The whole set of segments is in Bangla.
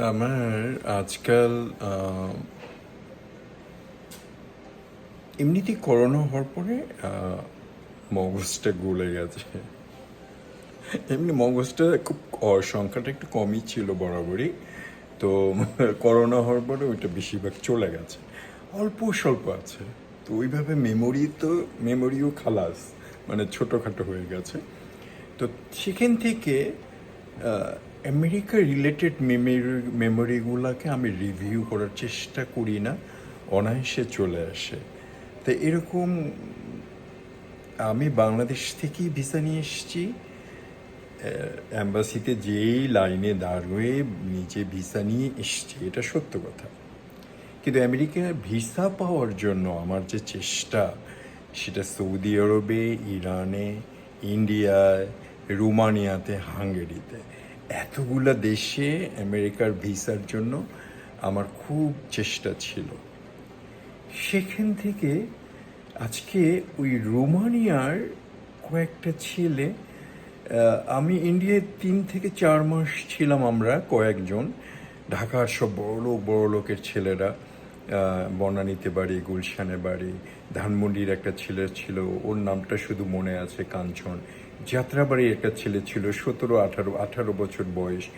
আমার আজকাল আহ, এমনিতেই করোনা হওয়ার পরে মগজটা গলে গেছে। এমনি মগজটা খুব সংখ্যাটা একটু কমই ছিল বরাবরই। তো করোনা হওয়ার পরে ওইটা বেশিরভাগ চলে গেছে। অল্প স্বল্প আছে। তো ওইভাবে মেমোরি তো মেমোরিও খালাস। মানে ছোটোখাটো হয়ে গেছে। তো সেখান থেকে আমেরিকা রিলেটেড মেমোরি মেমোরিগুলোকে আমি রিভিউ করার চেষ্টা করি না, অনায়াসে চলে আসে। তো এরকম আমি বাংলাদেশ থেকেই ভিসা নিয়ে এসেছি। অ্যাম্বাসিতে যেই লাইনে দাঁড়িয়ে নিজে ভিসা নিয়ে এসছি, এটা সত্য কথা। কিন্তু আমেরিকার ভিসা পাওয়ার জন্য আমার যে চেষ্টা, সেটা সৌদি আরবে, ইরানে ইন্ডিয়ায় রোমানিয়াতে, হাঙ্গেরিতে। এতগুলা দেশে আমেরিকার ভিসার জন্য আমার খুব চেষ্টা ছিল। সেখান থেকে আজকে ওই রোমানিয়ার কয়েকটা ছেলে আমি ইন্ডিয়ায় তিন থেকে চার মাস ছিলাম আমরা কয়েকজন। ঢাকার সব বড়লোক বড়লোকের ছেলেরা বনানীতে বাড়ি গুলশানে বাড়ি ধানমন্ডির একটা ছেলে ছিল, ওর নামটা শুধু মনে আছে, কাঞ্চন। যাত্রাবাড়ির একটা ছেলে ছিল, সতেরো, আঠারো আঠারো বছর বয়স।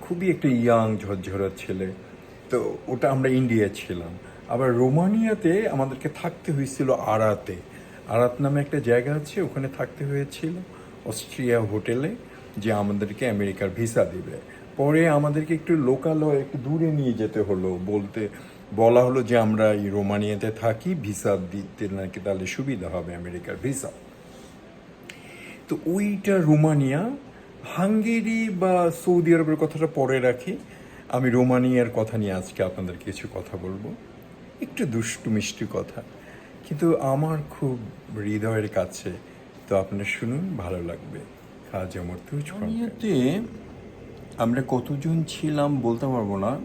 খুবই একটা ইয়াং ঝরঝরা ছেলে। তো ওটা আমরা ইন্ডিয়া ছিলাম। আবার রোমানিয়াতে আমাদেরকে থাকতে হয়েছিল আরাতে। আরাত নামে একটা জায়গা আছে, ওখানে থাকতে হয়েছিল অস্ট্রিয়া হোটেলে, যে আমাদেরকে আমেরিকার ভিসা দিবে। পরে আমাদেরকে একটু লোকাল, একটু দূরে নিয়ে যেতে হলো। বলতে, বলা হলো যে আমরা এই রোমানিয়াতে থাকি, ভিসা দিতে নাকি তাহলে সুবিধা হবে আমেরিকার ভিসা। তো ওইটা রোমানিয়া, হাঙ্গেরি বা সৌদি আরবের কথাটা পরে রাখি। আমি রোমানিয়ার কথা নিয়ে আজকে আপনাদের কিছু কথা বলব। একটু দুষ্টু, মিষ্টি কথা। কিন্তু আমার খুব হৃদয়ের কাছে তো আপনারা শুনুন, ভালো লাগবে। কাজ আমার রোমানিয়াতে আমরা কতজন ছিলাম বলতে পারব না।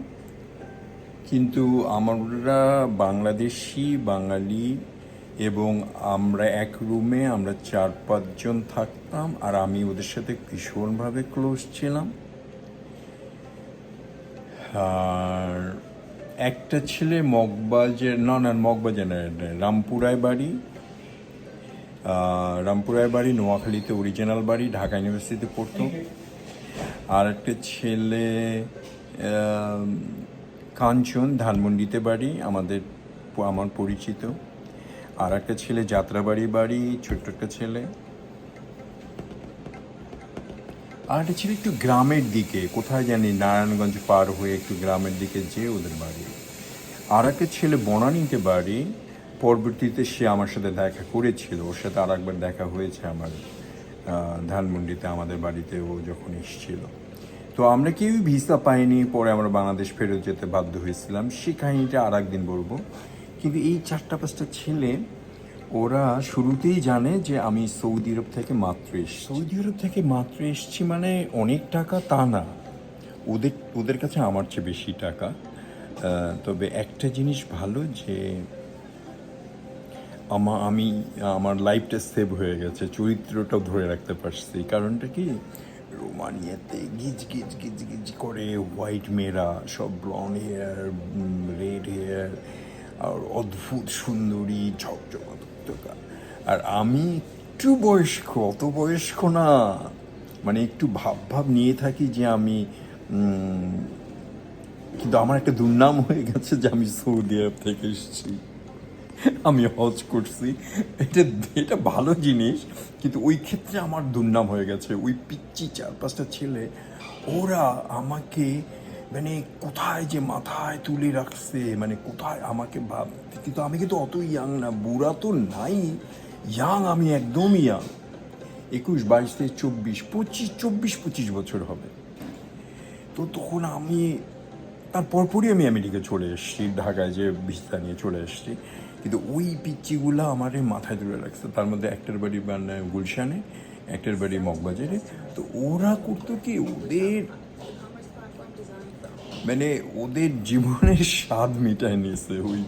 কিন্তু আমরা বাংলাদেশি, বাঙালি এবং আমরা এক রুমে আমরা চার পাঁচজন থাকতাম আর আমি ওদের সাথে ভীষণভাবে ক্লোজ ছিলাম। আর একটা ছেলে মগবাজের না না মগবাজে না রামপুরায় বাড়ি। রামপুরায় বাড়ি নোয়াখালীতে অরিজিনাল বাড়ি ঢাকা ইউনিভার্সিটিতে পড়তো। আর একটা ছেলে কাঞ্চন ধানমন্ডিতে বাড়ি আমাদের আমার পরিচিত। আর একটা ছেলে যাত্রাবাড়ি বাড়ি ছোট্ট একটা ছেলে। আর একটা ছেলে একটু গ্রামের দিকে, কোথায় জানি নারায়ণগঞ্জ পার হয়ে একটু গ্রামের দিকে যেয়ে ওদের বাড়ি। আর একটা ছেলে বনানীতে বাড়ি, পরবর্তীতে সে আমার সাথে দেখা করেছিল, ওর সাথে আর একবার দেখা হয়েছে আমার ধানমন্ডিতে, আমাদের বাড়িতে ও যখন এসেছিল। তো আমরা কেউই ভিসা পাইনি, পরে আমরা বাংলাদেশ ফেরত যেতে বাধ্য হয়েছিলাম। সে কাহিনিটা আর একদিন বলব। কিন্তু এই চারটা পাঁচটা ছেলে, ওরা শুরুতেই জানে যে আমি সৌদি আরব থেকে মাত্র এসছি। সৌদি আরব থেকে মাত্র এসছি মানে অনেক টাকা তা না। ওদের ওদের কাছে আমার চেয়ে বেশি টাকা। তবে একটা জিনিস ভালো যে আমা, আমি, আমার লাইফটা সেভ হয়ে গেছে, চরিত্রটাও ধরে রাখতে পারছি। কারণটা কি? রোমানিয়াতে গিজ গিজ গিজ গিজ করে হোয়াইট মেয়েরা, সব ব্লন হেয়ার রেড হেয়ার আর অদ্ভুত, সুন্দরী ঝকঝকা আর আমি একটু বয়স্ক, অত বয়স্ক না। মানে একটু ভাব ভাব নিয়ে থাকি যে আমি কিন্তু আমার একটা দুর্নাম হয়ে গেছে যে আমি সৌদি আরব থেকে এসেছি। আমি হজ করছি। এটা এটা ভালো জিনিস, কিন্তু ওই ক্ষেত্রে আমার দুর্নাম হয়ে গেছে। ওই পিচ্ছি চার পাঁচটা ছেলে, ওরা আমাকে মানে কোথায় যে মাথায় তুলে রাখছে মানে কোথায় আমাকে ভাব কিন্তু আমি কিন্তু অত ইয়াং না, বুড়া তো নাই ইয়াং আমি একদমই ইয়াং একুশ, বাইশ থেকে চব্বিশ, পঁচিশ চব্বিশ, পঁচিশ বছর হবে। তো তখন আমি, তার পরপরই আমি আমেরিকা চলে এসেছি, ঢাকায় যে ভিসা নিয়ে চলে এসেছি। কিন্তু ওই পিচ্চিগুলো আমার মাথায় তুলে রাখছে। তার মধ্যে একটার বাড়ি গুলশানে, একটার বাড়ি মগবাজারে। তো ওরা করতো কি, ওদের মানে ওদের জীবনের স্বাদ মিটায় নিয়েছে ওই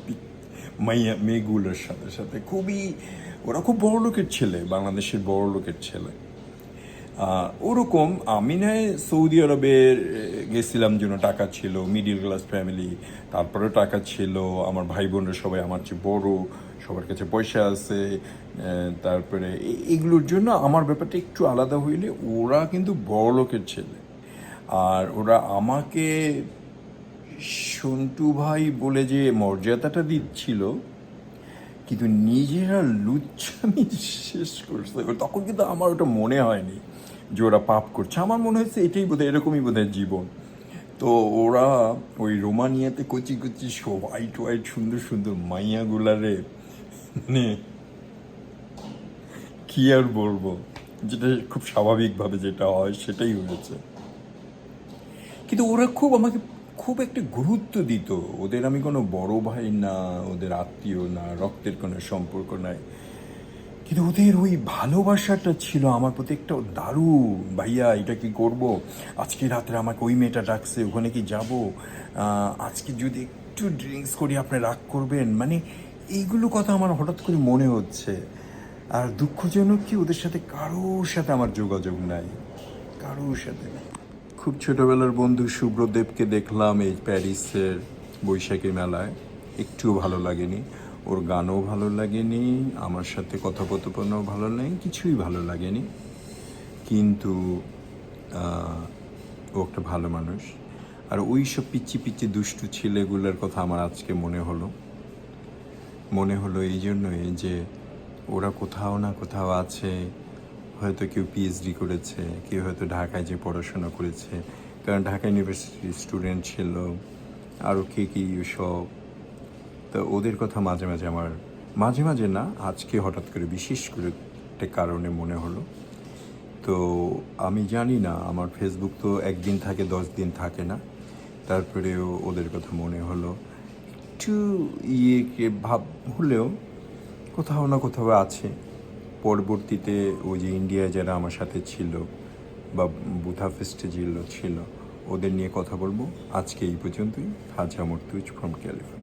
মাইয়া, মেয়েগুলোর সাথে সাথে। খুবই, ওরা খুব বড় লোকের ছেলে, বাংলাদেশের বড় লোকের ছেলে। ওরকম আমি নয় সৌদি আরবে গেছিলাম জন্য টাকা ছিল মিডিল ক্লাস ফ্যামিলি তারপরে টাকা ছিল, আমার ভাই বোনরা সবাই আমার চেয়ে বড়, সবার কাছে পয়সা আছে তারপরে এগুলোর জন্য আমার ব্যাপারটা একটু আলাদা হইলে ওরা কিন্তু বড় লোকের ছেলে। আর ওরা আমাকে সন্টু ভাই বলে যে মর্যাদাটা দিচ্ছিল, কিন্তু নিজেরা লুচ্ছামি শেষ করছে। তখন কিন্তু আমার ওটা মনে হয়নি যে ওরা পাপ করছে। আমার মনে হয়েছে এটাই বোধহয়, এরকমই বোধহয় জীবন। তো ওরা ওই রোমানিয়াতে কচি কচি হোয়াইট হোয়াইট সুন্দর সুন্দর মাইয়াগুলারে মানে কি আর বলব? যেটা খুব স্বাভাবিকভাবে যেটা হয় সেটাই হয়েছে। কিন্তু ওরা খুব আমাকে খুব একটা গুরুত্ব দিত। ওদের আমি কোনো বড় ভাই না, ওদের আত্মীয় না, রক্তের কোনো সম্পর্ক নাই। কিন্তু ওদের ওই ভালোবাসাটা ছিল আমার প্রতি একটা দারুণ, ভাইয়া, এটা কি করব? আজকে রাত্রে আমাকে ওই মেয়েটা ডাকছে, ওখানে কি যাব? আজকে যদি একটু ড্রিঙ্কস করি, আপনি রাগ করবেন? মানে এইগুলো কথা আমার হঠাৎ করে মনে হচ্ছে। আর দুঃখজনক কি, ওদের সাথে কারোর সাথে আমার যোগাযোগ নাই। কারোর সাথে নাই। খুব ছোটবেলার বন্ধু সুব্রদেবকে দেখলাম এই প্যারিসের বৈশাখী মেলায়। একটুও ভালো লাগেনি। ওর গানও ভালো লাগেনি, আমার সাথে কথোপকথনও ভালো লাগেনি কিছুই ভালো লাগেনি। কিন্তু ও একটা ভালো মানুষ। আর ওই সব পিচ্ছি পিচ্ছি দুষ্টু ছেলেগুলোর কথা আমার আজকে মনে হলো। মনে হলো এই জন্যই যে ওরা কোথাও না কোথাও আছে হয়তো কেউ পিএইচডি করেছে, কেউ হয়তো ঢাকায় যে পড়াশোনা করেছে, কারণ ঢাকা ইউনিভার্সিটির স্টুডেন্ট ছিল আরও কে কি সব। তো ওদের কথা মাঝে মাঝে আমার, মাঝে মাঝে না, আজকে হঠাৎ করে বিশেষ করে একটা কারণে মনে হলো। তো আমি জানি না, আমার ফেসবুক তো একদিন থাকে, দশ দিন থাকে না। তারপরেও ওদের কথা মনে হলো। একটু ইয়েকে ভাব হলেও কোথাও না কোথাও আছে। পরবর্তীতে ওই যে ইন্ডিয়া যারা আমার সাথে ছিল বা বুথাফেস্টে যেগুলো ছিল, ওদের নিয়ে কথা বলব। আজকে এই পর্যন্তই। হাজা মর্তুজ ফ্রম ক্যালিফোর্নিয়া